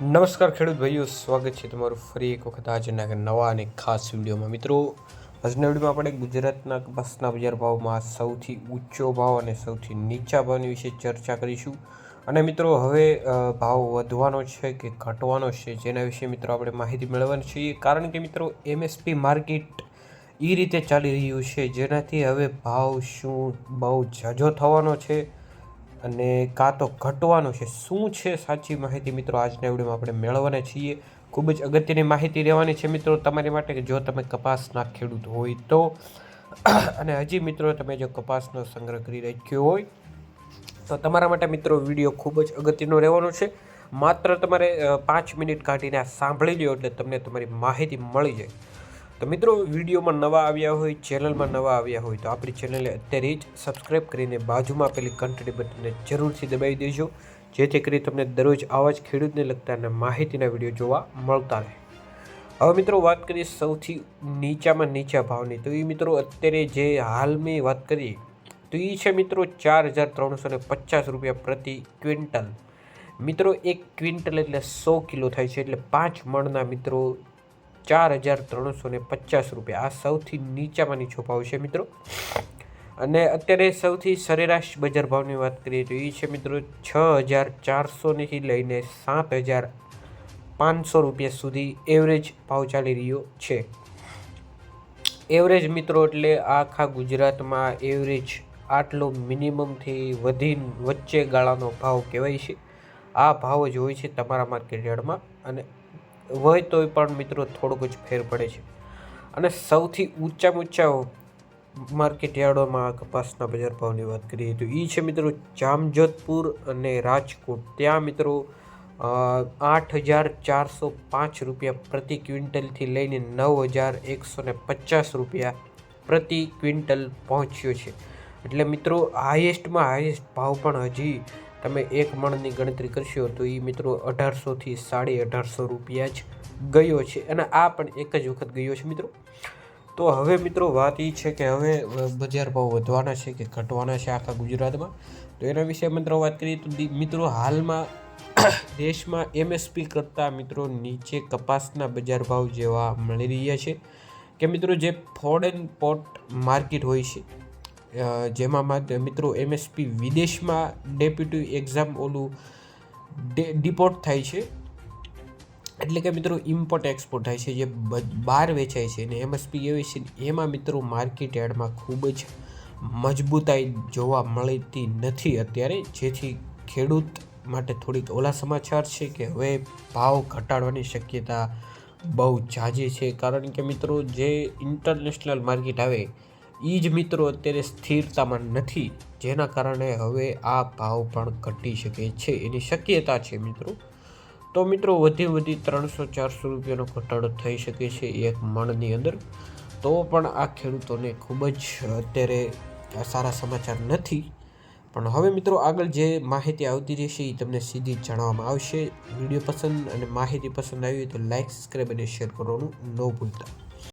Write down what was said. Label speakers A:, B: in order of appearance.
A: નમસ્કાર ખેડૂત ભાઈઓ, સ્વાગત છે તમારું ફરી એક વખત આજના નવા અને ખાસ વિડીયોમાં. મિત્રો, આજના વિડીયોમાં આપણે ગુજરાતના કપાસના બજાર ભાવમાં સૌથી ઊંચો ભાવ અને સૌથી નીચા ભાવની વિશે ચર્ચા કરીશું. અને મિત્રો, હવે ભાવ વધવાનો છે કે ઘટવાનો છે જેના વિશે મિત્રો આપણે માહિતી મેળવવાની છીએ કારણ કે મિત્રો એમએસપી માર્કેટ એ રીતે ચાલી રહ્યું છે જેનાથી હવે ભાવ શું, બહુ ઝાઝો થવાનો છે. અને કાં તો ઘટવાનું છે. શું છે સાચી માહિતી મિત્રો? આજના વિડીયોમાં આપણે મેળવવાના છીએ. ખૂબ જ અગત્યની માહિતી રહેવાની છે મિત્રો તમારી માટે કે જો તમે કપાસના ખેડૂત હોય તો. અને હજી મિત્રો તમે જો કપાસનો સંગ્રહ કરી રાખ્યો હોય, તો તમારા માટે મિત્રો વીડિયો ખૂબ જ અગત્યનો રહેવાનો છે. માત્ર તમારે પાંચ મિનિટ કાઢીને આ સાંભળી લ્યો એટલે તમને તમારી માહિતી મળી જાય. તો મિત્રો, વિડીયોમાં નવા આવ્યા હોય, ચેનલમાં નવા આવ્યા હોય, તો આપણી ચેનલને અત્યારે જ સબસ્ક્રાઈબ કરીને બાજુમાં પેલી ઘંટડી બટનને જરૂરથી દબાવી દેજો. જેથી કરી તમને દરરોજ આવા જ ખેડૂતને લગતા અને માહિતીના વીડિયો જોવા મળતા રહે. હવે મિત્રો, વાત કરીએ સૌથી નીચામાં નીચા ભાવની. તો એ મિત્રો, અત્યારે જે હાલની વાત કરીએ, તો એ છે મિત્રો ચાર હજાર ત્રણસો ને પચાસ રૂપિયા પ્રતિ ક્વિન્ટલ. મિત્રો, એક ક્વિન્ટલ એટલે સો કિલો થાય છે, એટલે પાંચ મણના મિત્રો ચાર હજાર ત્રણસો ને પચાસ રૂપિયા. આ સૌથી નીચામાં નીચો ભાવ છે મિત્રો. અને અત્યારે સૌથી સરેરાશ બજાર ભાવની વાત કરીએ તો એ છે મિત્રો છ હજાર ચારસોથી લઈને સાત હજાર પાંચસો રૂપિયા સુધી એવરેજ ભાવ ચાલી રહ્યો છે. એવરેજ મિત્રો એટલે આખા ગુજરાતમાં એવરેજ આટલો મિનિમમથી વધી વચ્ચે ગાળાનો ભાવ કહેવાય છે. આ ભાવ જ હોય છે તમારા માર્કેટ યાર્ડમાં. અને હોય તોય પણ મિત્રો થોડોક જ ફેર પડે છે. અને સૌથી ઊંચામાં ઊંચા માર્કેટ યાર્ડોમાં કપાસના બજાર ભાવની વાત કરીએ તો એ છે મિત્રો જામજોધપુર અને રાજકોટ. ત્યાં મિત્રો આઠ હજાર ચારસો પાંચ રૂપિયા પ્રતિ ક્વિન્ટલથી લઈને નવ હજાર એકસો ને પચાસ રૂપિયા પ્રતિ ક્વિન્ટલ પહોંચ્યો છે. એટલે મિત્રો હાઈએસ્ટમાં હાઈએસ્ટ ભાવ પણ હજી તમે એક મણની ગણતરી કરશો તો એ મિત્રો અઢારસોથી સાડી અઢારસો રૂપિયા જ ગયો છે અને આ પણ એક જ વખત ગયો છે મિત્રો. તો હવે મિત્રો વાત એ છે કે હવે બજાર ભાવ વધવાના છે કે ઘટવાના છે આખા ગુજરાતમાં? તો એના વિશે મિત્રો વાત કરીએ તો મિત્રો હાલમાં દેશમાં એમએસપી કરતાં મિત્રો નીચે કપાસના બજાર ભાવ જેવા મળી રહ્યા છે. કે મિત્રો જે ફોરેન પોર્ટ માર્કેટ હોય છે જેમાં માત્ર એમએસપી વિદેશમાં ડેપ્યુટી એક્ઝામ ઓલું ડિપોર્ટ થાય છે. એટલે કે મિત્રો ઇમ્પોર્ટ એક્સપોર્ટ થાય છે, જે બહાર વેચાય છે. અને એમએસપી એવી છે એમાં મિત્રો માર્કેટ યાર્ડમાં ખૂબ જ મજબૂતાઈ જોવા મળતી નથી અત્યારે. જેથી ખેડૂત માટે થોડીક ઓલા સમાચાર છે કે હવે ભાવ ઘટાડવાની શક્યતા બહુ જાજી છે. કારણ કે મિત્રો જે ઇન્ટરનેશનલ માર્કેટ આવે એ જ મિત્રો અત્યારે સ્થિરતામાં નથી, જેના કારણે હવે આ ભાવ પણ ઘટી શકે છે, એની શક્યતા છે મિત્રો. તો મિત્રો, વધી વધી ત્રણસો ચારસો રૂપિયાનો ઘટાડો થઈ શકે છે એક મણની અંદર. તો પણ આ ખેડૂતોને ખૂબ જ અત્યારે સારા સમાચાર નથી. પણ હવે મિત્રો, આગળ જે માહિતી આવતી રહેશે એ તમને સીધી જણાવવામાં આવશે. વીડિયો પસંદ અને માહિતી પસંદ આવી હોય તો લાઇક સબસ્ક્રાઈબ અને શેર કરવાનું ન ભૂલતા.